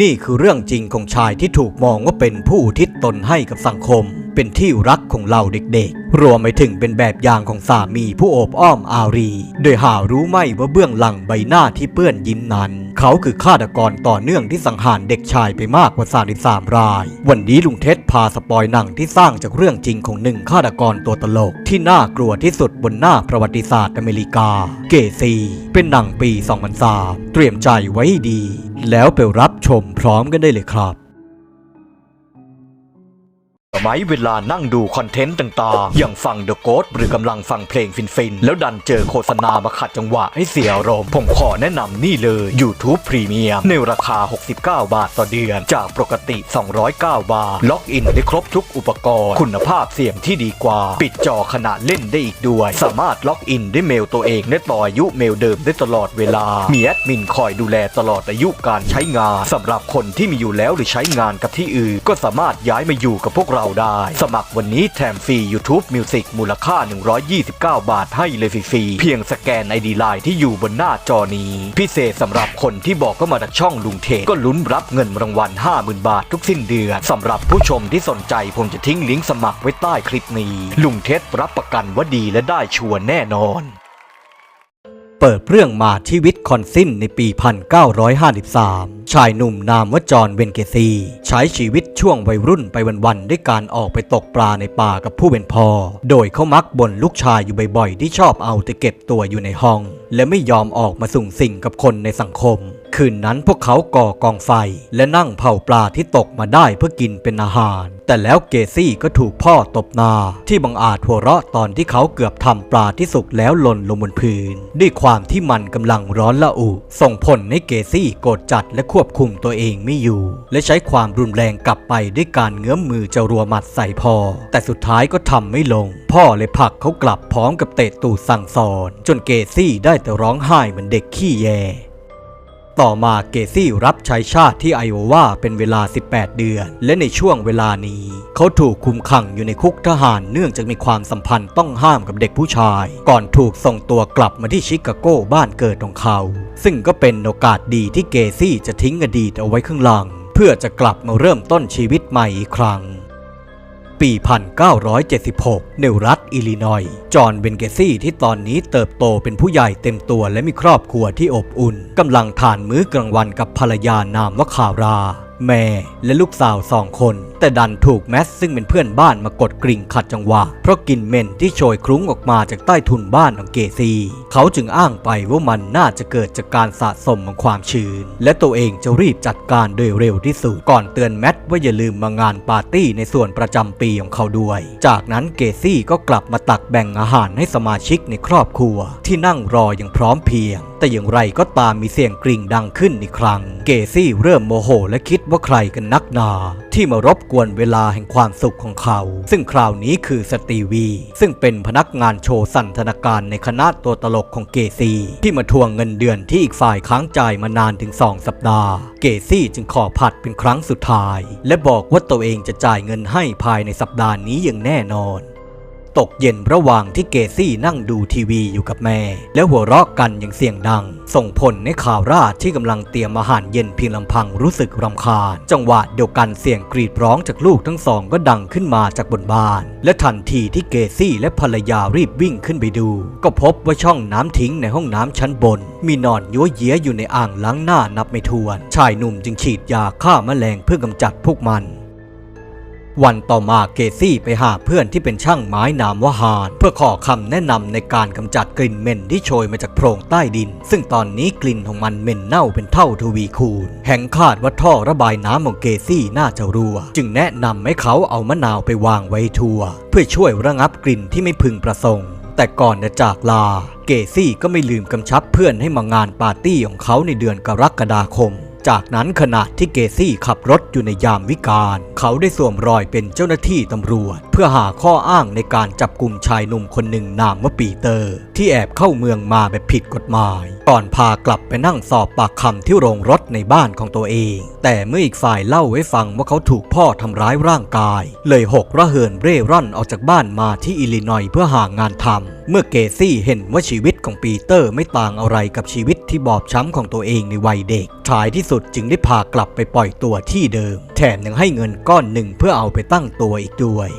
นี่คือเรื่องจริงของชายที่ถูกมองว่าเป็นผู้ทิศตนให้กับสังคม เป็นที่รักของเหล่าเด็กๆ รวมไปถึงเป็นแบบอย่างของสามีผู้โอบอ้อมอารี โดยหารู้ไหมว่าเบื้องหลังใบหน้าที่เปื้อนยิ้มนั้น เขาคือฆาตกรต่อเนื่องที่สังหารเด็กชายไปมากกว่า 33 ราย วันนี้ลุงเท็ดพาสปอยหนังที่สร้างจากเรื่องจริงของหนึ่งฆาตกรตัวตลก ที่น่ากลัวที่สุดบนหน้าประวัติศาสตร์อเมริกา เกซี เป็นหนังปี 2003 เตรียมใจไว้ดี แล้วไปรับชมพร้อมกันได้เลยครับ สมัยเวลานั่งดูคอนเทนต์ต่างๆ อย่างฟัง The Ghost หรือกำลังฟังเพลงฟินๆ แล้วดันเจอโฆษณามาขัดจังหวะให้เสียอารมณ์ ผมขอแนะนำนี่เลย YouTube Premium ในราคา 69 บาทต่อเดือน จากปกติ 209 บาท ล็อกอินได้ครบทุกอุปกรณ์ คุณภาพเสียงที่ดีกว่า ปิดจอขณะเล่นได้อีกด้วย สามารถล็อกอินได้เมลตัวเองและต่ออายุเมลเดิมได้ตลอดเวลา มีแอดมินคอยดูแลตลอดอายุการใช้งานสำหรับคนที่มีอยู่แล้วหรือใช้งานกับที่อื่น ก็สามารถย้ายมาอยู่กับพวกเราได้ สมัครวันนี้แถมฟรี YouTube Music มูลค่า 129 บาทให้เลยฟรีๆเพียงสแกน ID Line ที่อยู่บนหน้าจอนี้ พิเศษสำหรับคนที่บอกก็มาจากช่องลุงเทก็ลุ้นรับเงินรางวัล 50,000 บาททุกสิ้นเดือนสำหรับผู้ชมที่สนใจผมจะทิ้งลิงก์สมัครไว้ใต้คลิปนี้ ลุงเทสรับประกันว่าดีและได้ชัวร์แน่นอน เปิดเรื่องมาที่วิทคอนซินในปี 1953 ชายหนุ่มนามว่าจอห์นเวนเกซี ใช้ชีวิตช่วงวัยรุ่นไปวันๆด้วยการออกไปตกปลาในป่ากับผู้เป็นพ่อ โดยเขามักบ่นลูกชายอยู่บ่อยๆ ที่ชอบเอาแต่เก็บตัวอยู่ในห้อง และไม่ยอมออกมาสุ่งสิ่งกับคนในสังคม คืนนั้นพวกเขาก่อกองไฟ และนั่งเผาปลาที่ตกมาได้เพื่อกินเป็นอาหาร แต่แล้วเกซี่ก็ถูกพ่อตบหน้าที่บังอาจหัวเราะตอนที่เขาเกือบทำปลาที่สุกแล้วหล่นลงบนพื้น ด้วยความที่มันกำลังร้อนละอุ ส่งผลให้เกซี่โกรธจัดและควบคุมตัวเองไม่อยู่ และใช้ความรุนแรงกลับไปด้วยการเงื้อมมือจะรัวหมัดใส่พ่อ แต่สุดท้ายก็ทำไม่ลง พ่อเลยผลักเขากลับพร้อมกับเตะตูดสั่งสอน จนเกซี่ได้แต่ร้องไห้เหมือนเด็กขี้แย ต่อมาเกซี่รับใช้ชาติที่ไอโอวาเป็นเวลา 18 เดือน และในช่วงเวลานี้ เขาถูกคุมขังอยู่ในคุกทหารเนื่องจากมีความสัมพันธ์ต้องห้ามกับเด็กผู้ชาย ก่อนถูกส่งตัวกลับมาที่ชิคาโกบ้านเกิดของเขา ซึ่งก็เป็นโอกาสดีที่เกซี่จะทิ้งอดีตเอาไว้ข้างหลัง เพื่อจะกลับมาเริ่มต้นชีวิตใหม่อีกครั้ง ปี 1976 ในรัฐอิลลินอย จอห์นเบนเกซี่ที่ตอนนี้เติบโตเป็นผู้ใหญ่เต็มตัวและมีครอบครัวที่อบอุ่น กำลังทานมื้อกลางวันกับภรรยานามว่าคารา แม่และลูกสาวสองคน แต่ดันถูกแมสซึ่งเป็นเพื่อนบ้านมากดกริ่งขัดจังหวะเพราะกลิ่นเหม็นที่โชยคลุ้งออกมาจากใต้ทุนบ้านของเกซี เขาจึงอ้างไปว่ามันน่าจะเกิดจากการสะสมของความชื้น และตัวเองจะรีบจัดการโดยเร็วที่สุดก่อนเตือนแมทว่าอย่าลืมมางานปาร์ตี้ในส่วนประจำปีของเขาด้วย จากนั้นเกซี่ก็กลับมาตักแบ่งอาหารให้สมาชิกในครอบครัว ที่นั่งรออย่างพร้อมเพรียง แต่อย่างไรก็ตามมีเสียงกริ่งดังขึ้นอีกครั้ง เกซี่เริ่มโมโหและคิดว่าใครกันนักหนา ที่มารบกวนเวลาแห่งความสุขของเขา ซึ่งคราวนี้คือสตีวี ซึ่งเป็นพนักงานโชว์สันทนาการในคณะตัวตลกของเกซี่ที่มาทวงเงินเดือนที่อีกฝ่ายค้างจ่ายมานานถึง 2 สัปดาห์ เกซี่จึงขอผัดเป็นครั้งสุดท้าย และบอกว่าตัวเองจะจ่ายเงินให้ภายในสัปดาห์นี้อย่างแน่นอน ตกเย็นระหว่างที่เกซี่นั่งดูทีวีอยู่กับแม่ และหัวเราะกันอย่างเสียงดัง ส่งผลให้ข่าวราชที่กำลังเตรียมอาหารเย็นเพียงลำพังรู้สึกรำคาญ จังหวะเดียวกันเสียงกรีดร้องจากลูกทั้งสองก็ดังขึ้นมาจากบนบ้าน และทันทีที่เกซี่และภรรยารีบวิ่งขึ้นไปดู ก็พบว่าช่องน้ำทิ้งในห้องน้ำชั้นบน มีนอนยัวเยียอยู่ในอ่างล้างหน้านับไม่ถ้วน ชายหนุ่มจึงฉีดยาฆ่าแมลงเพื่อกำจัดพวกมัน วันต่อมาเกซี่ไปหาเพื่อนที่เป็นช่างไม้นามว่าฮานเพื่อขอคำแนะนำในการกำจัดกลิ่นเหม็นที่โชยมาจากโพรงใต้ดิน ซึ่งตอนนี้กลิ่นของมันเหม็นเน่าเป็นเท่าทวีคูณแห่งคาดว่าท่อระบายน้ำของเกซี่น่าจะรั่ว จึงแนะนำให้เขาเอามะนาวไปวางไว้ทั่ว เพื่อช่วยระงับกลิ่นที่ไม่พึงประสงค์แต่ก่อนจะจากลา เกซี่ก็ไม่ลืมกำชับเพื่อนให้มางานปาร์ตี้ของเขาในเดือนกรกฎาคม จากนั้นขณะที่เกซี่ขับรถอยู่ในยามวิกาล เขาได้สวมรอยเป็นเจ้าหน้าที่ตำรวจ เพื่อหาข้ออ้างในการจับกลุ่มชายหนุ่มคนหนึ่งนามว่าปีเตอร์ ที่แอบเข้าเมืองมาแบบผิดกฎหมาย ก่อนพากลับไปนั่งสอบปากคำที่โรงรถในบ้านของตัวเอง แต่เมื่ออีกฝ่ายเล่าให้ฟังว่าเขาถูกพ่อทำร้ายร่างกาย เลยหกระเหินเร่ร่อนออกจากบ้านมาที่อิลลินอย์เพื่อหางานทำ เมื่อเกซี่เห็นว่าชีวิตของปีเตอร์ไม่ต่างอะไรกับชีวิตที่บอบช้ำของตัวเองในวัยเด็กท้ายที่สุดจึงได้พากลับไปปล่อยตัวที่เดิม แถมยังให้เงินก้อนหนึ่งเพื่อเอาไปตั้งตัวอีกด้วย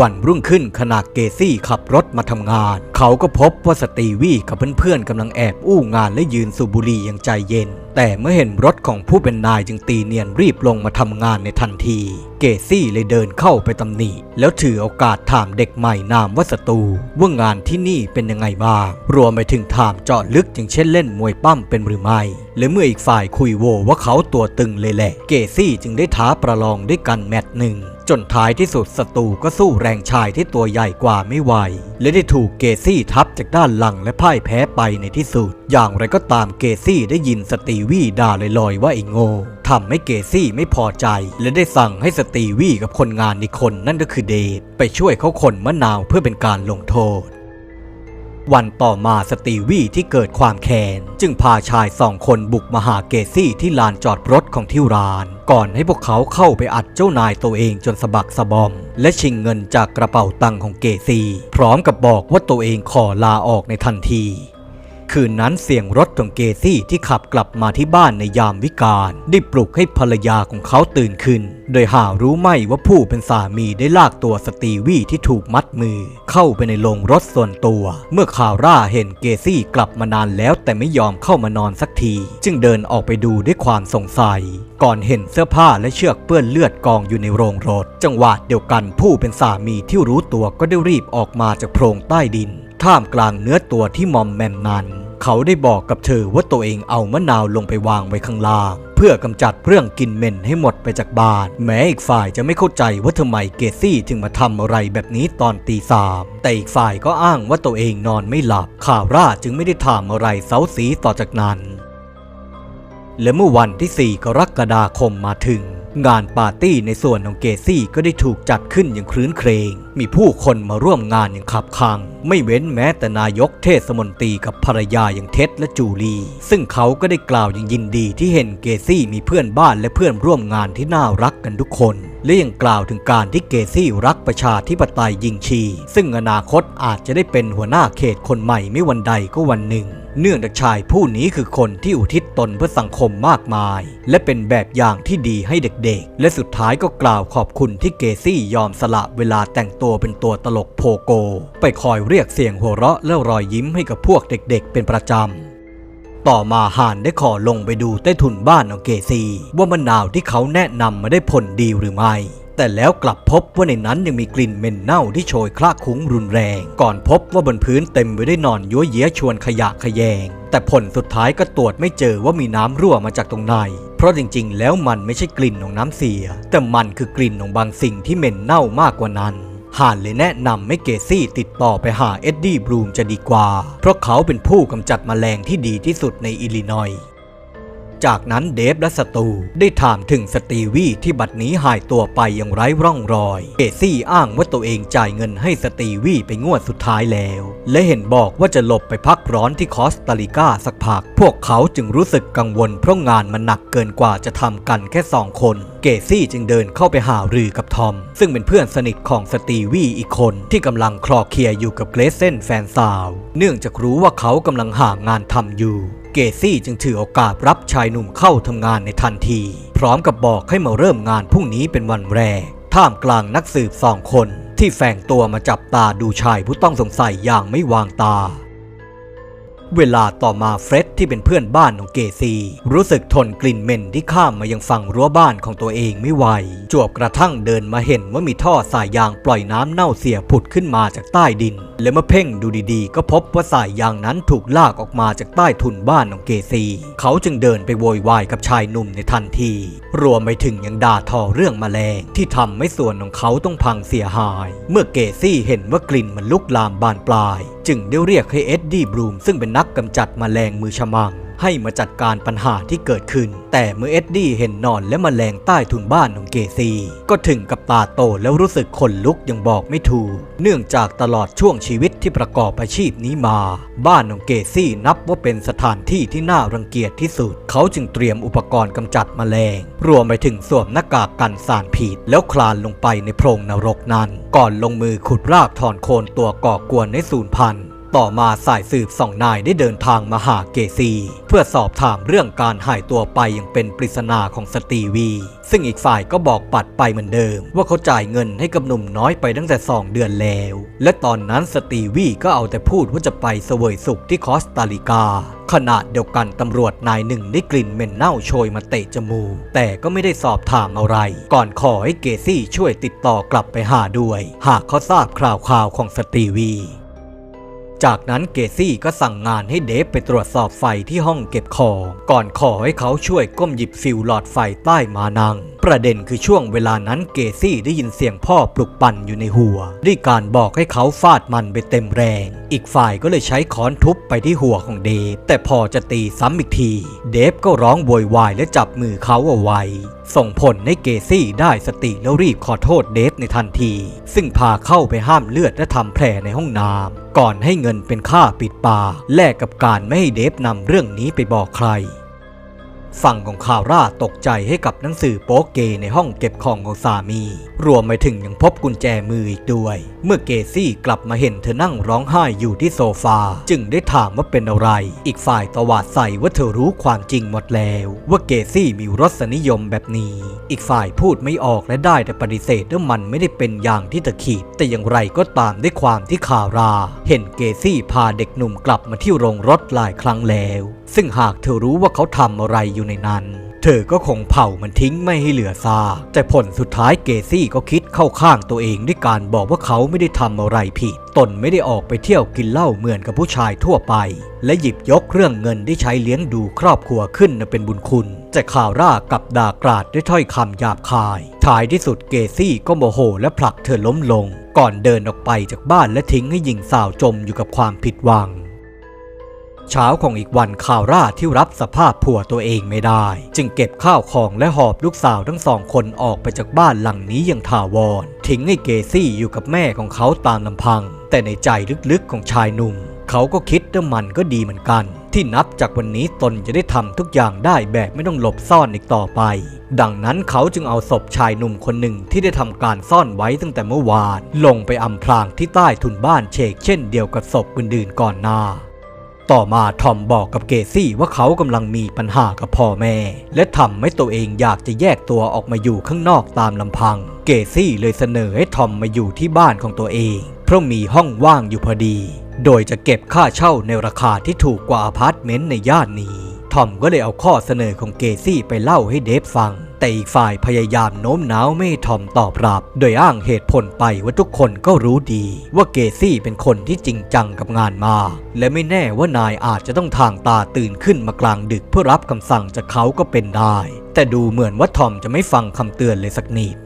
วันรุ่งขึ้นขณะเกซี่ขับรถมาทำงาน เขาก็พบว่าสตีวี่กับเพื่อนๆกำลังแอบอู้งานและยืนสูบบุหรี่อย่างใจเย็น แต่เมื่อเห็นรถของผู้เป็นนายจึงตีเนียนรีบลงมาทำงานในทันที เกซี่เลยเดินเข้าไปตำหนิ แล้วถือโอกาสถามเด็กใหม่นามว่าสตูว่างานที่นี่เป็นยังไงบ้าง รวมไปถึงถามเจาะลึกอย่างเช่นเล่นมวยปั้มเป็นหรือไม่ และเมื่ออีกฝ่ายคุยโวว่าเขาตัวตึงเลยแหละ เกซี่จึงได้ท้าประลองด้วยกันแมตช์หนึ่งจนท้ายที่สุดศัตรูก็สู้แรงชายที่ตัวใหญ่กว่าไม่ไหว และได้ถูกเกซี่ทับจากด้านหลังและพ่ายแพ้ไปในที่สุด อย่างไรก็ตามเกซี่ได้ยินสตีวี่ด่าลอยๆว่าไอ้โง่ทำให้เกซี่ไม่พอใจ และได้สั่งให้สตีวี่กับคนงานอีกคนนั่นก็คือเดทไปช่วยเขาขนมะนาวเพื่อเป็นการลงโทษ วันต่อมาสตีวี่ที่เกิดความแค้นจึงพาชายสองคนบุกมาหาเกซี่ที่ลานจอดรถของที่ร้าน ก่อนให้พวกเขาเข้าไปอัดเจ้านายตัวเองจนสะบักสะบอม และชิงเงินจากกระเป๋าตังค์ของเกซี่ พร้อมกับบอกว่าตัวเองขอลาออกในทันที คืนนั้นเสียงรถของเกซี่ที่ขับกลับมาที่บ้านในยามวิกาลได้ปลุกให้ภรรยาของเขาตื่นขึ้น โดยหารู้ไม่ว่าผู้เป็นสามีได้ลากตัวสตีวี่ที่ถูกมัดมือ เข้าไปในโรงรถส่วนตัว เมื่อคาร่าเห็นเกซี่กลับมานานแล้วแต่ไม่ยอมเข้ามานอนสักที จึงเดินออกไปดูด้วยความสงสัย ก่อนเห็นเสื้อผ้าและเชือกเปื้อนเลือดกองอยู่ในโรงรถ จังหวะเดียวกันผู้เป็นสามีที่รู้ตัวก็ได้รีบออกมาจากโพรงใต้ดินท่ามกลางเนื้อตัวที่มอมแมมนั้น เขาได้บอกกับเธอว่าตัวเองเอามะนาวลงไปวางไว้ข้างล่าง เพื่อกำจัดเรื่องกินเหม็นให้หมดไปจากบ้าน แม้อีกฝ่ายจะไม่เข้าใจว่าทำไมเกซี่ถึงมาทำอะไรแบบนี้ตอนตีสามแต่อีกฝ่ายก็อ้างว่าตัวเองนอนไม่หลับข่าวราจึงไม่ได้ถามอะไรเซาซีต่อจากนั้นและเมื่อวันที่ 4 กรกฎาคมมาถึง งานปาร์ตี้ในส่วนของเกซี่ก็ได้ถูกจัดขึ้นอย่างครื้นเครง มีผู้คนมาร่วมงานอย่างขับคัง ไม่เว้นแม้แต่นายกเทศมนตรีกับภรรยาอย่างเท็ดและจูลี ซึ่งเขาก็ได้กล่าวอย่างยินดีที่เห็นเกซี่มีเพื่อนบ้านและเพื่อนร่วมงานที่น่ารักกันทุกคน และยังกล่าวถึงการที่เกซี่รักประชาธิปไตยยิงชี ซึ่งอนาคตอาจจะได้เป็นหัวหน้าเขตคนใหม่ไม่วันใดก็วันหนึ่ง เนื่องจากชายผู้นี้คือคนที่อุทิศตนเพื่อสังคมมากมาย และเป็นแบบอย่างที่ดีให้เด็กๆ และสุดท้ายก็กล่าวขอบคุณที่เกซี่ยอมสละเวลาแต่งตัวเป็นตัวตลกโพโก ไปคอยเรียกเสียงหัวเราะและรอยยิ้มให้กับพวกเด็กๆ เป็นประจำ ต่อมาฮานได้ขอลงไปดูใต้ถุนบ้านของเกซี ว่ามะนาวที่เขาแนะนำมาได้ผลดีหรือไม่แต่แล้วกลับพบว่าในนั้นยังมีกลิ่นเหม็นเน่าที่โชยคลาคลุ้งรุนแรง ก่อนพบว่าบนพื้นเต็มไปด้วยนอนยัวเยี้ยชวนขยะขยง แต่ผลสุดท้ายก็ตรวจไม่เจอว่ามีน้ำรั่วมาจากตรงไหน เพราะจริงๆ แล้วมันไม่ใช่กลิ่นของน้ำเสีย แต่มันคือกลิ่นของบางสิ่งที่เหม็นเน่ามากกว่านั้น ฮานเลยแนะนำให้เกซี่ติดต่อไปหาเอ็ดดี้บลูมจะดีกว่า เพราะเขาเป็นผู้กำจัดแมลงที่ดีที่สุดในอิลลินอย์ จากนั้นเดฟและสตูได้ถามถึงสตีวี่ที่บัดนี้หายตัวไปอย่างไร้ร่องรอยเกซี่อ้างว่าตัวเองจ่ายเงินให้สตีวี่ไปงวดสุดท้ายแล้ว และเห็นบอกว่าจะหลบไปพักร้อนที่คอสตาริกาสักพัก พวกเขาจึงรู้สึกกังวลเพราะงานมันหนักเกินกว่าจะทำกันแค่สองคนเกซี่จึงเดินเข้าไปหารือกับทอม ซึ่งเป็นเพื่อนสนิทของสตีวี่อีกคนที่กำลังคลอเคลียร์อยู่กับเกรเซนแฟนสาว เนื่องจากรู้ว่าเขากำลังหางานทำอยู่ เกซี่จึงถือโอกาสรับชายหนุ่มเข้าทำงานในทันที พร้อมกับบอกให้มาเริ่มงานพรุ่งนี้เป็นวันแรก ท่ามกลางนักสืบสองคนที่แฝงตัวมาจับตาดูชายผู้ต้องสงสัยอย่างไม่วางตา เวลาต่อมาเฟร็ดที่เป็นเพื่อนบ้านของเกซี รู้สึกทนกลิ่นเหม็นที่ข้ามมายังฝั่งรั้วบ้านของตัวเองไม่ไหว จวบกระทั่งเดินมาเห็นว่ามีท่อสายยางปล่อยน้ำเน่าเสียผุดขึ้นมาจากใต้ดิน และเมื่อเพ่งดูดีๆ ก็พบว่าสายยางนั้นถูกลากออกมาจากใต้ถุนบ้านของเกซี เขาจึงเดินไปโวยวายกับชายหนุ่มในทันที รวมไปถึงยังด่าทอเรื่องแมลง ที่ทำให้ส่วนของเขาต้องพังเสียหาย เมื่อเกซี่เห็นว่ากลิ่นมันลุกลามบานปลายจึงได้เรียกให้เอ็ดดี้บรูมซึ่งเป็นนักกำจัดแมลงมือฉมัง ให้มาจัดการปัญหาที่เกิดขึ้น แต่เมื่อเอ็ดดี้เห็นนอนและมแมลงใต้ถุนบ้านของเกซี่ก็ถึงกับตาโตแล้วรู้สึกขนลุกยังบอกไม่ถูก เนื่องจากตลอดช่วงชีวิตที่ประกอบอาชีพนี้มา บ้านของเกซี่นับว่าเป็นสถานที่ที่น่ารังเกียจที่สุด เขาจึงเตรียมอุปกรณ์กำจัดแมลง รวมไปถึงสวมหน้ากากกันสารพิษแล้วคลานลงไปในโพรงนรกนั้น ก่อนลงมือขุดรากถอนโคนตัวก่อกวนในศูนย์พันธุ์ ต่อมาสายสืบสองนายได้เดินทางมาหาเกซี เพื่อสอบถามเรื่องการหายตัวไปอย่างเป็นปริศนาของสตีวี ซึ่งอีกฝ่ายก็บอกปัดไปเหมือนเดิม ว่าเขาจ่ายเงินให้กับหนุ่มน้อยไปตั้งแต่ 2 เดือนแล้ว และตอนนั้นสตีวีก็เอาแต่พูดว่าจะไปเสวยสุขที่คอสตาริกา ขณะเดียวกันตำรวจนายหนึ่งได้กลิ่นเหม็นเน่าโชยมาเตะจมูกแต่ก็ไม่ได้สอบถามอะไร ก่อนขอให้เกซี่ช่วยติดต่อกลับไปหาด้วย หากเขาทราบข่าวข่าวๆของสตีวี จากนั้นเกซี่ก็สั่งงานให้เดฟไปตรวจสอบไฟที่ห้องเก็บของ ก่อนขอให้เขาช่วยก้มหยิบฟิวหลอดไฟใต้มานัง ประเด็นคือช่วงเวลานั้นเกซี่ได้ยินเสียงพ่อปลุกปั่นอยู่ในหัว ด้วยการบอกให้เขาฟาดมันไปเต็มแรง อีกฝ่ายก็เลยใช้ค้อนทุบไปที่หัวของเดฟ แต่พอจะตีซ้ำอีกที เดฟก็ร้องโวยวายและจับมือเขาเอาไว้ ส่งผลให้เกซี่ได้สติแล้วรีบขอโทษเดฟในทันที ซึ่งพาเข้าไปห้ามเลือดและทำแผลในห้องน้ำก่อนให้เงินเป็นค่าปิดปากแลกกับการไม่ให้เดฟนำเรื่องนี้ไปบอกใคร ฝั่งของคาร่าตกใจให้กับหนังสือโป๊เกในห้องเก็บของของสามี รวมไปถึงยังพบกุญแจมืออีกด้วย เมื่อเกซี่กลับมาเห็นเธอนั่งร้องไห้อยู่ที่โซฟา จึงได้ถามว่าเป็นอะไร อีกฝ่ายตวาดใส่ว่าเธอรู้ความจริงหมดแล้ว ว่าเกซี่มีรสนิยมแบบนี้ อีกฝ่ายพูดไม่ออกและได้แต่ปฏิเสธว่ามันไม่ได้เป็นอย่างที่เธอคิดแต่อย่างไรก็ตามด้วยความที่คารา เห็นเกซี่พาเด็กหนุ่มกลับมาที่โรงรถหลายครั้งแล้ว ซึ่งหากเธอรู้ว่าเขาทำอะไรอยู่ในนั้น เธอก็คงเผามันทิ้งไม่ให้เหลือซากแต่ผลสุดท้ายเกซี่ก็คิดเข้าข้างตัวเองด้วยการบอกว่าเขาไม่ได้ทำอะไรผิด ตนไม่ได้ออกไปเที่ยวกินเหล้าเหมือนกับผู้ชายทั่วไป และหยิบยกเรื่องเงินที่ใช้เลี้ยงดูครอบครัวขึ้นเป็นบุญคุณ แต่ข่าวร่ากับด่ากราดด้วยถ้อยคำหยาบคาย ท้ายที่สุดเกซี่ก็โมโหและผลักเธอล้มลง ก่อนเดินออกไปจากบ้านและทิ้งให้หญิงสาวจมอยู่กับความผิดหวัง เช้าของอีกวันคาวร่าที่รับสภาพผัวตัวเองไม่ได้ จึงเก็บข้าวของและหอบลูกสาวทั้งสองคนออกไปจากบ้านหลังนี้อย่างถาวร ทิ้งให้เกซี่อยู่กับแม่ของเขาตามลำพัง แต่ในใจลึกๆของชายหนุ่ม เขาก็คิดว่ามันก็ดีเหมือนกัน ที่นับจากวันนี้ตนจะได้ทำทุกอย่างได้แบบไม่ต้องหลบซ่อนอีกต่อไป ดังนั้นเขาจึงเอาศพชายหนุ่มคนหนึ่งที่ได้ทำการซ่อนไว้ตั้งแต่เมื่อวาน ลงไปอำพรางที่ใต้ถุนบ้านเชกเช่นเดียวกับศพอื่นๆก่อนหน้า ต่อมาทอมบอกกับเกซี่ว่าเขากำลังมีปัญหากับพ่อแม่ และทำให้ตัวเองอยากจะแยกตัวออกมาอยู่ข้างนอกตามลำพัง เกซี่เลยเสนอให้ทอมมาอยู่ที่บ้านของตัวเอง เพราะมีห้องว่างอยู่พอดี โดยจะเก็บค่าเช่าในราคาที่ถูกกว่าอพาร์ตเมนต์ในย่านนี้ ทอมก็เลยเอาข้อเสนอของเกซี่ไปเล่าให้เดฟฟัง แต่อีกฝ่ายพยายามโน้มน้าวไม่ทอมตอบรับ โดยอ้างเหตุผลไปว่าทุกคนก็รู้ดี ว่าเกซี่เป็นคนที่จริงจังกับงานมากและไม่แน่ว่านายอาจจะต้องทางตาตื่นขึ้นมากลางดึกเพื่อรับคำสั่งจากเขาก็เป็นได้ แต่ดูเหมือนว่าทอมจะไม่ฟังคำเตือนเลยสักนิด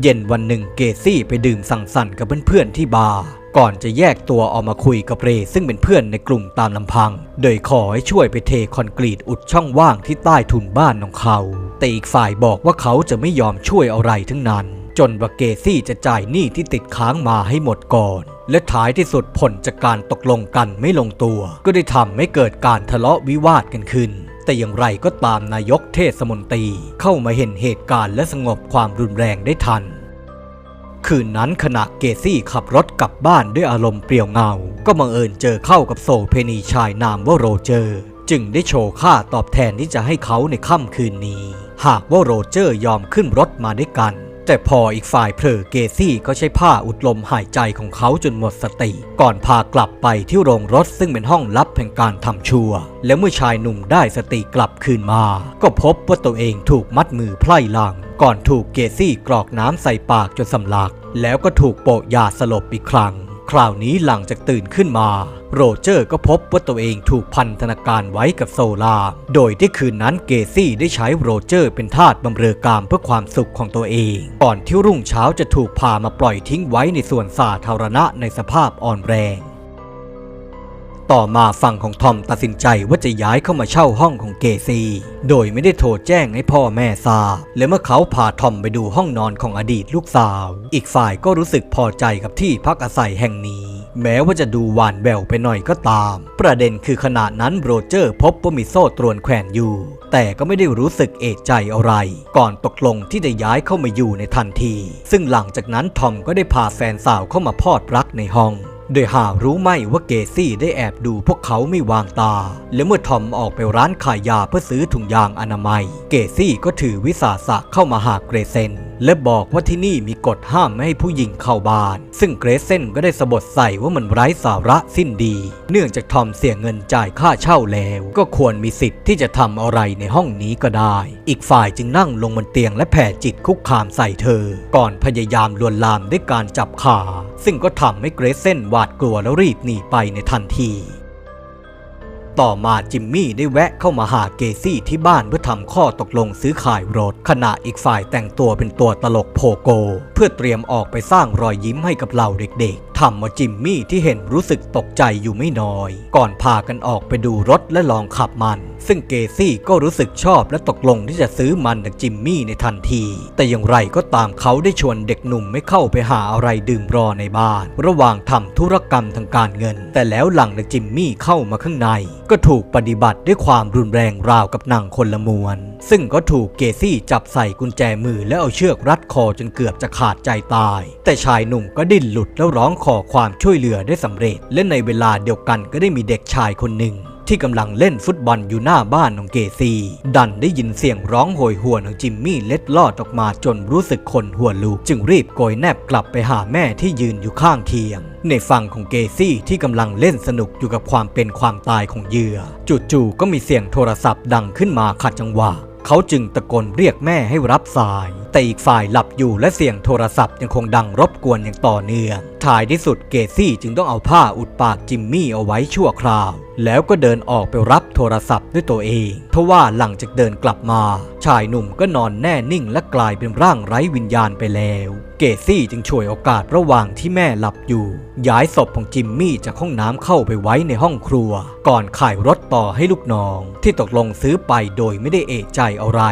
เย็นวันหนึ่งเกซี่ไปดื่มสังสรรค์กับเพื่อนๆที่บาร์ ก่อนจะแยกตัวออกมาคุยกับเรซึ่งเป็นเพื่อนในกลุ่มตามลำพัง โดยขอให้ช่วยไปเทคอนกรีตอุดช่องว่างที่ใต้ถุนบ้านของเขา แต่อีกฝ่ายบอกว่าเขาจะไม่ยอมช่วยอะไรทั้งนั้น จนว่าเกซี่จะจ่ายหนี้ที่ติดค้างมาให้หมดก่อน และท้ายที่สุดผลจากการตกลงกันไม่ลงตัว ก็ได้ทำให้เกิดการทะเลาะวิวาทกันขึ้นแต่อย่างไรก็ตามนายกเทศมนตรีเข้ามาเห็นเหตุการณ์และสงบความรุนแรงได้ทัน คืนนั้นขณะเกซี่ขับรถกลับบ้านด้วยอารมณ์เปรียวเงา ก็บังเอิญเจอเข้ากับโซเพนีชายนามว่าโรเจอร์ จึงได้โชว์ค่าตอบแทนที่จะให้เขาในค่ำคืนนี้ หากว่าโรเจอร์ยอมขึ้นรถมาด้วยกัน แต่พออีกฝ่ายเผลอเกซี่ก็ใช้ผ้าอุดลมหายใจของเขาจนหมดสติ ก่อนพากลับไปที่โรงรถซึ่งเป็นห้องลับแห่งการทำชั่ว และเมื่อชายหนุ่มได้สติกลับคืนมา ก็พบว่าตัวเองถูกมัดมือไพร่หลัง ก่อนถูกเกซี่กรอกน้ำใส่ปากจนสำลัก แล้วก็ถูกโปะยาสลบอีกครั้ง คราวนี้หลังจากตื่นขึ้นมา โรเจอร์ก็พบว่าตัวเองถูกพันธนาการไว้กับโซลา โดยที่คืนนั้นเกซี่ได้ใช้โรเจอร์เป็นทาสบำเรอกามเพื่อความสุขของตัวเอง ก่อนที่รุ่งเช้าจะถูกพามาปล่อยทิ้งไว้ในส่วนสาธารณะในสภาพอ่อนแรง ต่อมาฝั่งของทอมตัดสินใจว่าจะย้ายเข้ามาเช่าห้องของเกซี โดยไม่ได้โทรแจ้งให้พ่อแม่ทราบ และเมื่อเขาพาทอมไปดูห้องนอนของอดีตลูกสาว อีกฝ่ายก็รู้สึกพอใจกับที่พักอาศัยแห่งนี้ แม้ว่าจะดูหวานแววไปหน่อยก็ตาม ประเด็นคือขณะนั้นโรเจอร์พบว่ามีโซ่ตรวนแขวนอยู่ แต่ก็ไม่ได้รู้สึกเอะใจอะไร ก่อนตกลงที่จะย้ายเข้ามาอยู่ในทันที ซึ่งหลังจากนั้นทอมก็ได้พาแฟนสาวเข้ามาพอดรักในห้อง โดยหารู้ไหมว่าเกซี่ได้แอบดูพวกเขาไม่วางตา และเมื่อทอมออกไปร้านขายยาเพื่อซื้อถุงยางอนามัย เกซี่ก็ถือวิสาสะเข้ามาหาเกรเซนและบอกว่าที่นี่มีกฎห้ามไม่ให้ผู้หญิงเข้าบ้าน ซึ่งเกรซเซนก็ได้สะบดใส่ว่ามันไร้สาระสิ้นดี เนื่องจากทอมเสียเงินจ่ายค่าเช่าแล้ว ก็ควรมีสิทธิ์ที่จะทำอะไรในห้องนี้ก็ได้ อีกฝ่ายจึงนั่งลงบนเตียงและแผ่จิตคุกคามใส่เธอ ก่อนพยายามลวนลามด้วยการจับขา ซึ่งก็ทำให้เกรซเซนหวาดกลัวแล้วรีบหนีไปในทันที ต่อมาจิมมี่ได้แวะเข้ามาหาเกซี่ที่บ้านเพื่อทำข้อตกลงซื้อขายรถ ขณะอีกฝ่ายแต่งตัวเป็นตัวตลกโพโก เพื่อเตรียมออกไปสร้างรอยยิ้มให้กับเหล่าเด็กๆทำมาจิมมี่ที่เห็นรู้สึกตกใจอยู่ไม่น้อย ก่อนพากันออกไปดูรถและลองขับมัน ซึ่งเกซี่ก็รู้สึกชอบและตกลงที่จะซื้อมันจากจิมมี่ในทันที แต่อย่างไรก็ตามเขาได้ชวนเด็กหนุ่มไม่เข้าไปหาอะไรดื่มรอในบ้าน ระหว่างทำธุรกรรมทางการเงิน แต่แล้วหลังจากจิมมี่เข้ามาข้างใน ก็ถูกปฏิบัติด้วยความรุนแรงราวกับหนังคนละมวน ซึ่งก็ถูกเกซี่จับใส่กุญแจมือและเอาเชือกรัดคอจนเกือบจะขาดใจตาย แต่ชายหนุ่มก็ดิ้นหลุดแล้วร้องขอความช่วยเหลือได้สำเร็จ และในเวลาเดียวกันก็ได้มีเด็กชายคนหนึ่งที่กำลังเล่นฟุตบอลอยู่หน้าบ้านของเกซี ดันได้ยินเสียงร้องโหยหวนของจิมมี่เล็ดลอดออกมาจนรู้สึกขนหัวลุกจึงรีบโกยแนบกลับไปหาแม่ที่ยืนอยู่ข้างเคียง ในฝั่งของเกซี่ที่กำลังเล่นสนุกอยู่กับความเป็นความตายของเหยื่อ จู่ๆก็มีเสียงโทรศัพท์ดังขึ้นมาขัดจังหวะ เขาจึงตะโกนเรียกแม่ให้รับสาย แต่อีกฝ่ายหลับอยู่และเสียงโทรศัพท์ยังคงดังรบกวนอย่างต่อเนื่องท้ายที่สุดเกซี่จึงต้องเอาผ้าอุดปากจิมมี่เอาไว้ชั่วคราว แล้วก็เดินออกไปรับโทรศัพท์ด้วยตัวเองทว่าหลังจากเดินกลับมา ชายหนุ่มก็นอนแน่นิ่งและกลายเป็นร่างไร้วิญญาณไปแล้ว เกซี่จึงฉวยโอกาสระหว่างที่แม่หลับอยู่ ย้ายศพของจิมมี่จากห้องน้ำเข้าไปไว้ในห้องครัว ก่อนขายรถต่อให้ลูกน้อง ที่ตกลงซื้อไปโดยไม่ได้เอะใจอะไร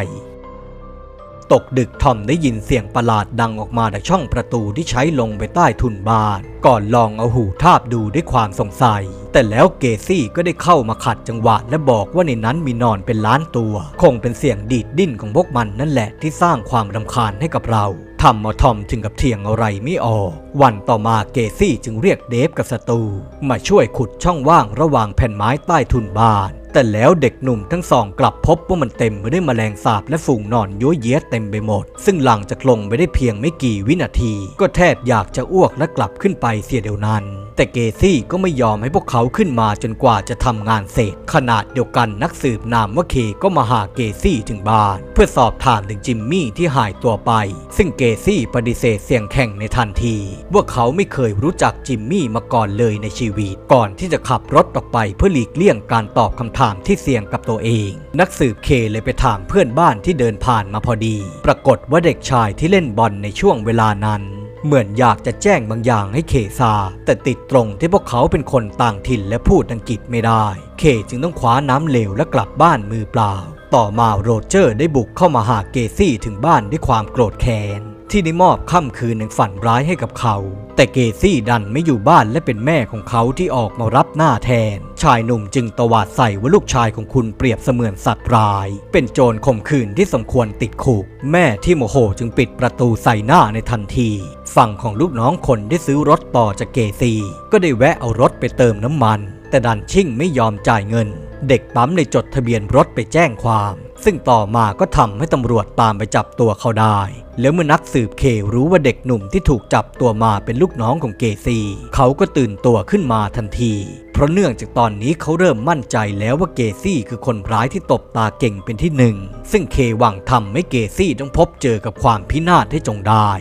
ตกดึกทอมได้ยินเสียงประหลาดดังออกมาจากช่องประตูที่ใช้ลงไปใต้ทุนบ้าน ก่อนลองเอาหูทาบดูด้วยความสงสัย แต่แล้วเกซี่ก็ได้เข้ามาขัดจังหวะและบอกว่าในนั้นมีนอนเป็นล้านตัว คงเป็นเสียงดีดดิ้นของพวกมันนั่นแหละที่สร้างความรำคาญให้กับเราทำมาทอมถึงกับเถียงอะไรไม่ออก วันต่อมาเกซี่จึงเรียกเดฟกับสตูมาช่วยขุดช่องว่างระหว่างแผ่นไม้ใต้ทุนบ้าน แต่แล้วเด็กหนุ่มทั้งสองกลับพบว่ามันเต็มไปด้วยแมลงสาบและฝูงนอนยั่วเย้ยเต็มไปหมด ซึ่งหลังจากลงไปได้เพียงไม่กี่วินาที ก็แทบอยากจะอ้วกและกลับขึ้นไปเสียเดียวนั้น แต่เกซี่ก็ไม่ยอมให้พวกเขาขึ้นมาจนกว่าจะทำงานเสร็จ ขนาดเดียวกันนักสืบนามว่าเคก็มาหาเกซี่ถึงบ้าน เพื่อสอบถามถึงจิมมี่ที่หายตัวไป ซึ่งเกซี่ปฏิเสธเสียงแข่งในทันที ว่าเขาไม่เคยรู้จักจิมมี่มาก่อนเลยในชีวิต ก่อนที่จะขับรถออกไปเพื่อหลีกเลี่ยงการตอบคำถามที่เสี่ยงกับตัวเอง นักสืบเคเลยไปถามเพื่อนบ้านที่เดินผ่านมาพอดี ปรากฏว่าเด็กชายที่เล่นบอลในช่วงเวลานั้น เหมือนอยากจะแจ้งบางอย่างให้เคซา แต่ติดตรงที่พวกเขาเป็นคนต่างถิ่นและพูดอังกฤษไม่ได้ เคจึงต้องคว้าน้ำเหลวและกลับบ้านมือเปล่า ต่อมาโรเจอร์ได้บุกเข้ามาหาเกซี่ถึงบ้านด้วยความโกรธแค้น ที่ได้มอบค่ำคืนแห่งฝันร้ายให้กับเขา แต่เกซี่ดันไม่อยู่บ้านและเป็นแม่ของเขาที่ออกมารับหน้าแทน ชายหนุ่มจึงตวาดใส่ว่าลูกชายของคุณเปรียบเสมือนสัตว์ร้าย เป็นโจรข่มขืนที่สมควรติดคุก แม่ที่โมโหจึงปิดประตูใส่หน้าในทันที ฝั่งของลูกน้องคนที่ซื้อรถต่อจากเกซี่ก็ได้แวะเอารถไปเติมน้ำมัน แต่ดันชิ่งไม่ยอมจ่ายเงิน เด็กปั๊มในจดทะเบียนรถไปแจ้งความ ซึ่งต่อมาก็ทำให้ตำรวจตามไปจับตัวเขาได้ แล้วเมื่อนักสืบเครู้ว่าเด็กหนุ่มที่ถูกจับตัวมาเป็นลูกน้องของเกซี เขาก็ตื่นตัวขึ้นมาทันที เพราะเนื่องจากตอนนี้เขาเริ่มมั่นใจแล้วว่าเกซี่คือคนร้ายที่ตบตาเก่งเป็นที่หนึ่ง ซึ่งเคหวังทำให้เกซี่ต้องพบเจอกับความพินาศให้จงได้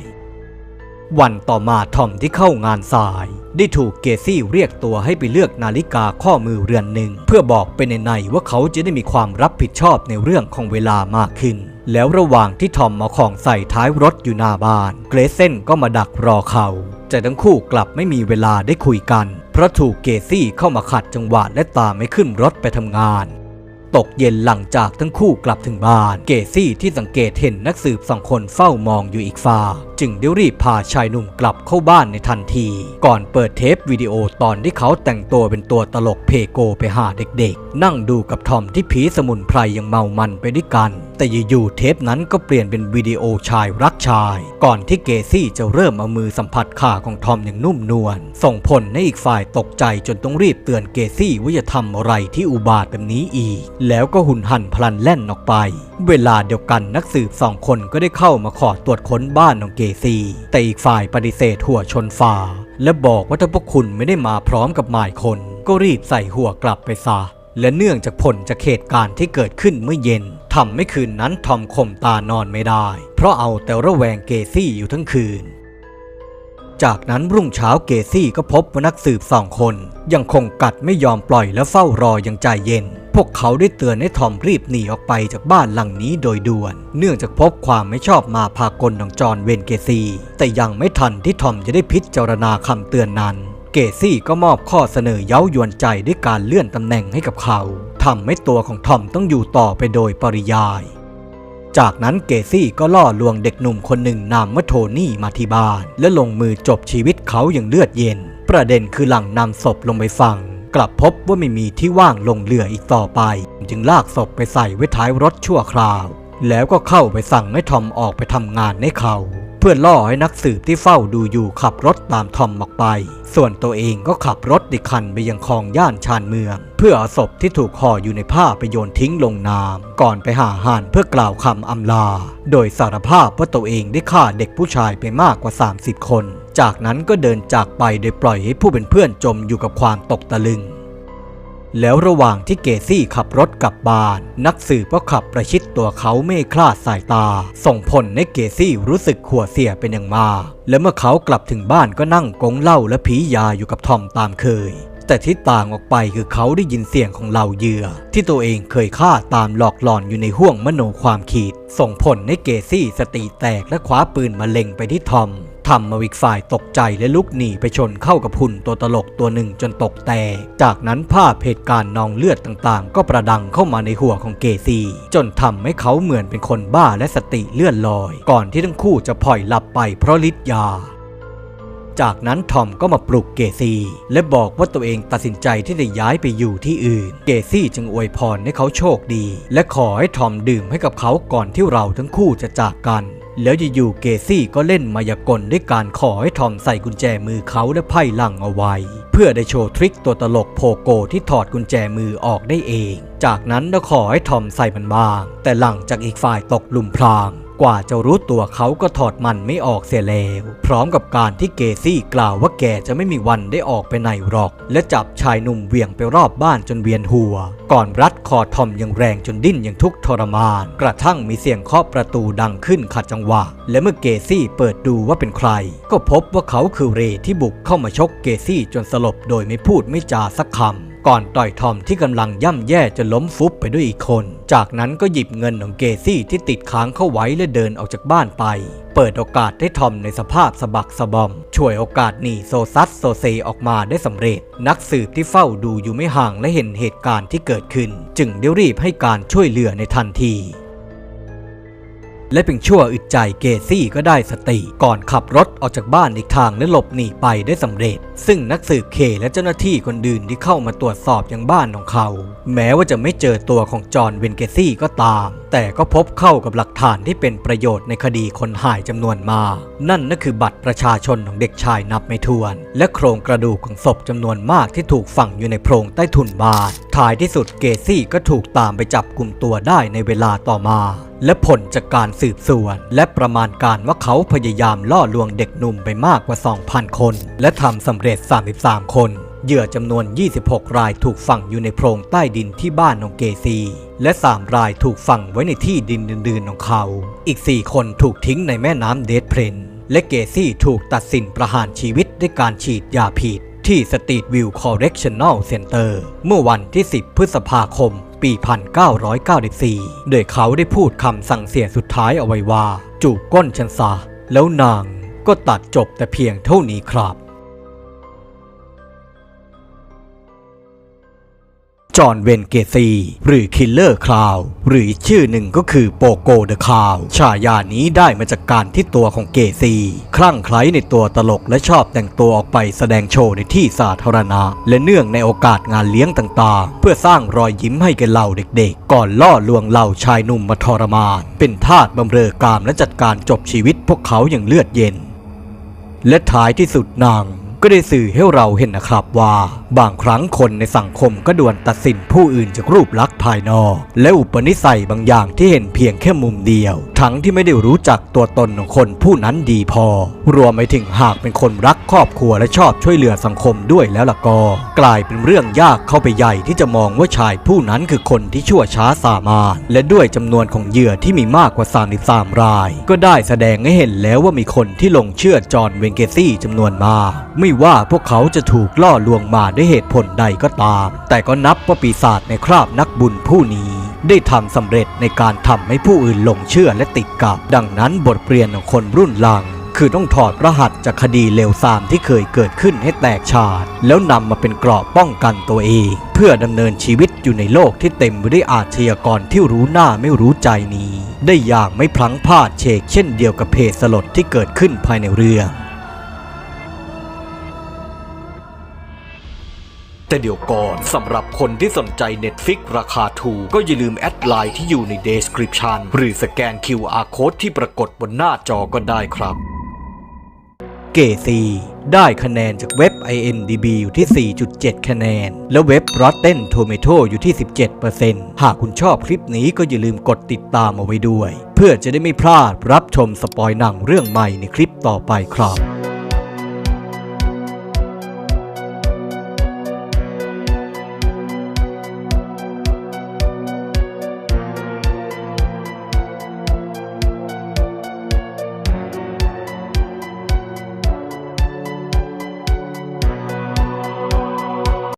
วันต่อมาทอมที่เข้างานสาย ได้ถูกเกซี่เรียกตัวให้ไปเลือกนาฬิกาข้อมือเรือนหนึ่ง เพื่อบอกไปในในว่าเขาจะได้มีความรับผิดชอบในเรื่องของเวลามากขึ้น แล้วระหว่างที่ทอมเอาของใส่ท้ายรถอยู่หน้าบ้าน เกรเซนก็มาดักรอเขาแต่ทั้งคู่กลับไม่มีเวลาได้คุยกัน เพราะถูกเกซี่เข้ามาขัดจังหวะและตามไม่ขึ้นรถไปทำงาน ตกเย็นหลังจากทั้งคู่กลับถึงบ้าน เกซี่ที่สังเกตเห็นนักสืบสองคนเฝ้ามองอยู่อีกฝ่า จึงได้รีบพาชายหนุ่มกลับเข้าบ้านในทันที ก่อนเปิดเทปวิดีโอตอนที่เขาแต่งตัวเป็นตัวตลกเพโกไปหาเด็กๆ นั่งดูกับทอมที่ผีสมุนไพรยังเมามันไปด้วยกัน แต่อยู่ๆเทปนั้นก็เปลี่ยนเป็นวิดีโอชายรักชาย ก่อนที่เกซี่จะเริ่มเอามือสัมผัสขาของทอมอย่างนุ่มนวลส่งผลให้อีกฝ่ายตกใจจนต้องรีบเตือนเกซี่ว่าอย่าทำอะไรที่อุบาทแบบนี้อีก แล้วก็หุ่นหันพลันแล่นออกไป เวลาเดียวกันนักสืบสองคนก็ได้เข้ามาขอตรวจค้นบ้านของเกซี่ แต่อีกฝ่ายปฏิเสธหัวชนฝาและบอกว่าถ้าพวกคุณไม่ได้มาพร้อมกับหมายคน ก็รีบใส่หัวกลับไปซะและเนื่องจากผลจากเหตุการณ์ที่เกิดขึ้นเมื่อเย็น ทำให้คืนนั้นทอมข่มตานอนไม่ได้ เพราะเอาแต่ระแวงเกซี่อยู่ทั้งคืน จากนั้นรุ่งเช้าเกซี่ก็พบว่านักสืบสองคน ยังคงกัดไม่ยอมปล่อยและเฝ้ารออย่างใจเย็น พวกเขาได้เตือนให้ทอมรีบหนีออกไปจากบ้านหลังนี้โดยด่วน เนื่องจากพบความไม่ชอบมาพากลของจอห์นเวนเกซี่แต่ยังไม่ทันที่ทอมจะได้พิจารณาคำเตือนนั้น เกซี่ก็มอบข้อเสนอเย้ายวนใจด้วยการเลื่อนตำแหน่งให้กับเขา ทำให้ตัวของทอมต้องอยู่ต่อไปโดยปริยาย จากนั้นเกซี่ก็ล่อลวงเด็กหนุ่มคนหนึ่งนามว่าโทนี่มาที่บ้าน และลงมือจบชีวิตเขาอย่างเลือดเย็น ประเด็นคือหลังนำศพลงไปฝังกลับพบว่าไม่มีที่ว่างลงเหลืออีกต่อไป จึงลากศพไปใส่ไว้ท้ายรถชั่วคราว แล้วก็เข้าไปสั่งให้ทอมออกไปทำงานให้เขา เพื่อล่อให้นักสืบที่เฝ้าดูอยู่ขับรถตามทอมออกไป ส่วนตัวเองก็ขับรถดิคันไปยังคลองย่านชานเมือง เพื่อเอาศพที่ถูกห่ออยู่ในผ้าไปโยนทิ้งลงน้ำก่อนไปหาห่านเพื่อกล่าวคำอำลา โดยสารภาพว่าตัวเองได้ฆ่าเด็กผู้ชายไปมากกว่า 30 คน จากนั้นก็เดินจากไปโดยปล่อยให้ผู้เป็นเพื่อนจมอยู่กับความตกตะลึง แล้วระหว่างที่เกซี่ขับรถกลับบ้าน นักสืบก็ขับประชิดตัวเขาไม่คลาดสายตา ส่งผลให้เกซี่รู้สึกขัวเสียเป็นอย่างมาก และเมื่อเขากลับถึงบ้านก็นั่งกงเหล้าและผียาอยู่กับทอมตามเคย แต่ที่ต่างออกไปคือเขาได้ยินเสียงของเหล่าเหยื่อ ที่ตัวเองเคยฆ่าตามหลอกหลอนอยู่ในห้วงมโนความคิด ส่งผลให้เกซี่สติแตกและคว้าปืนมาเล็งไปที่ทอม ทำมาวิกฝ่ายตกใจและลุกหนีไปชนเข้ากับหุ่นตัวตลกตัวหนึ่งจนตกแตก จากนั้นภาพเหตุการณ์นองเลือดต่างๆ ก็ประดังเข้ามาในหัวของเกซี จนทำให้เขาเหมือนเป็นคนบ้าและสติเลื่อนลอย ก่อนที่ทั้งคู่จะพลอยหลับไปเพราะฤทธิ์ยาจากนั้นทอมก็มาปลุกเกซี่และบอกว่าตัวเองตัดสินใจที่จะย้ายไปอยู่ที่อื่น เกซี่จึงอวยพรให้เขาโชคดี และขอให้ทอมดื่มให้กับเขาก่อนที่เราทั้งคู่จะจากกัน แล้วอยู่ๆเกซี่ก็เล่นมายากลด้วยการขอให้ทอมใส่กุญแจมือเขาและไพ่หลังเอาไว้ เพื่อได้โชว์ทริคตัวตลกโพโกที่ถอดกุญแจมือออกได้เอง จากนั้นก็ขอให้ทอมใส่มันบ้าง แต่หลังจากอีกฝ่ายตกหลุมพราง กว่าจะรู้ตัวเขาก็ถอดมันไม่ออกเสียแล้ว พร้อมกับการที่เกซี่กล่าวว่าแกจะไม่มีวันได้ออกไปไหนหรอก และจับชายหนุ่มเหวี่ยงไปรอบบ้านจนเวียนหัว ก่อนรัดคอทอมอย่างแรงจนดิ้นอย่างทุกข์ทรมาน กระทั่งมีเสียงเคาะประตูดังขึ้นขัดจังหวะ และเมื่อเกซี่เปิดดูว่าเป็นใคร ก็พบว่าเขาคือเรที่บุกเข้ามาชกเกซี่จนสลบโดยไม่พูดไม่จาสักคำ ก่อนต่อยทอมที่กำลังย่ำแย่จนล้มฟุบไปด้วยอีกคน จากนั้นก็หยิบเงินของเกซี่ที่ติดค้างเข้าไว้และเดินออกจากบ้านไป เปิดโอกาสให้ทอมในสภาพสะบักสะบอม ช่วยโอกาสหนีโซซัสโซเซออกมาได้สำเร็จ นักสืบที่เฝ้าดูอยู่ไม่ห่างและเห็นเหตุการณ์ที่เกิดขึ้น จึงได้รีบให้การช่วยเหลือในทันที และเพียงชั่วอึดใจเกซี่ก็ได้สติ ก่อนขับรถออกจากบ้านอีกทางและหลบหนีไปได้สำเร็จ ซึ่งนักสืบเคและเจ้าหน้าที่คนอื่นที่เข้ามาตรวจสอบยังบ้านของเขา แม้ว่าจะไม่เจอตัวของจอห์นเวนเกซี่ก็ตาม แต่ก็พบเข้ากับหลักฐานที่เป็นประโยชน์ในคดีคนหายจำนวนมากนั่นก็คือบัตรประชาชนของเด็กชายนับไม่ถ้วน และโครงกระดูกของศพจำนวนมากที่ถูกฝังอยู่ในโพรงใต้ถุนบ้านท้ายที่สุดเกซี่ก็ถูกตามไปจับกลุ่มตัวได้ในเวลาต่อมา และผลจากการสืบสวน และประมาณการว่าเขาพยายามล่อลวงเด็กหนุ่มไปมากกว่า 2,000 คน และทำสำเร็จ 33 คนเหยื่อจำนวน 26 รายถูกฝังอยู่ในโพรงใต้ดินที่บ้านของเกซี และ 3 รายถูกฝังไว้ในที่ดินอื่นๆของเขา อีก 4 คนถูกทิ้งในแม่น้ำเดดเพลนและเกซี่ถูกตัดสินประหารชีวิตด้วยการฉีดยาพิษที่สตรีทวิวคอร์เร c ชั n น l เซ็นเตอร์เมื่อวันที่ 10 พฤษภาคม ปี 1994 โดยเขาได้พูดคำสั่งเสียสุดท้ายเอาไว้ว่า จูบก้นฉันซะแล้วนางก็ตัดจบแต่เพียงเท่านี้ครับ จอห์นเวนเกซี หรือคิลเลอร์คลาวหรืออีกชื่อหนึ่งก็คือโปโกเดอะคาวฉายานี้ได้มาจากการที่ตัวของเกซี คลั่งไคล้ในตัวตลกและชอบแต่งตัวออกไปแสดงโชว์ในที่สาธารณะ และเนื่องในโอกาสงานเลี้ยงต่างๆ เพื่อสร้างรอยยิ้มให้แก่เหล่าเด็กๆ ก่อนล่อลวงเหล่าชายหนุ่มมาทรมาน เป็นทาสบำเรอกามและจัดการจบชีวิตพวกเขาอย่างเลือดเย็น และท้ายที่สุดนาง ก็ได้สื่อให้เราเห็นนะครับว่า บางครั้งคนในสังคมก็ด่วนตัดสินผู้อื่นจากรูปลักษณ์ภายนอก และอุปนิสัยบางอย่างที่เห็นเพียงแค่มุมเดียว ทั้งที่ไม่ได้รู้จักตัวตนของคนผู้นั้นดีพอ รวมไปถึงหากเป็นคนรักครอบครัวและชอบช่วยเหลือสังคมด้วยแล้วล่ะก็ กลายเป็นเรื่องยากเข้าไปใหญ่ที่จะมองว่าชายผู้นั้นคือคนที่ชั่วช้าสามารถและด้วยจำนวนของเหยื่อที่มีมากกว่า 33 ราย ก็ได้แสดงให้เห็นแล้วว่ามีคนที่หลงเชื่อจอห์นเวนเกซี่จำนวนมากไม่ว่าพวกเขาจะถูกล่อลวงมาด้วยเหตุผลใดก็ตาม แต่ก็นับว่าปีศาจในคราบนักบุญผู้นี้ ได้ทำสำเร็จในการทำให้ผู้อื่นหลงเชื่อและติดกับ ดังนั้นบทเรียนของคนรุ่นหลัง คือต้องถอดรหัสจากคดีเลวทรามที่เคยเกิดขึ้นให้แตกฉานแล้วนำมาเป็นเกราะป้องกันตัวเอง เพื่อดำเนินชีวิตอยู่ในโลกที่เต็มไปด้วยอาชญากรที่รู้หน้าไม่รู้ใจนี้ ได้อย่างไม่พลั้งพลาดเชกเช่นเดียวกับเพจสลดที่เกิดขึ้นภายในเรือ แต่เดี๋ยวก่อนสำหรับคนที่สนใจ Netflix ราคาถูกก็อย่าลืมแอดไลน์ที่อยู่ใน Description หรือสแกน QR Code ที่ปรากฏบนหน้าจอก็ได้ครับ เกซีได้คะแนนจากเว็บ IMDB อยู่ที่ 4.7 คะแนน และเว็บ Rotten Tomato อยู่ที่ 17%หากคุณชอบคลิปนี้ก็อย่าลืมกดติดตามเอาไว้ด้วย เพื่อจะได้ไม่พลาดรับชมสปอยหนังเรื่องใหม่ในคลิปต่อไปครับ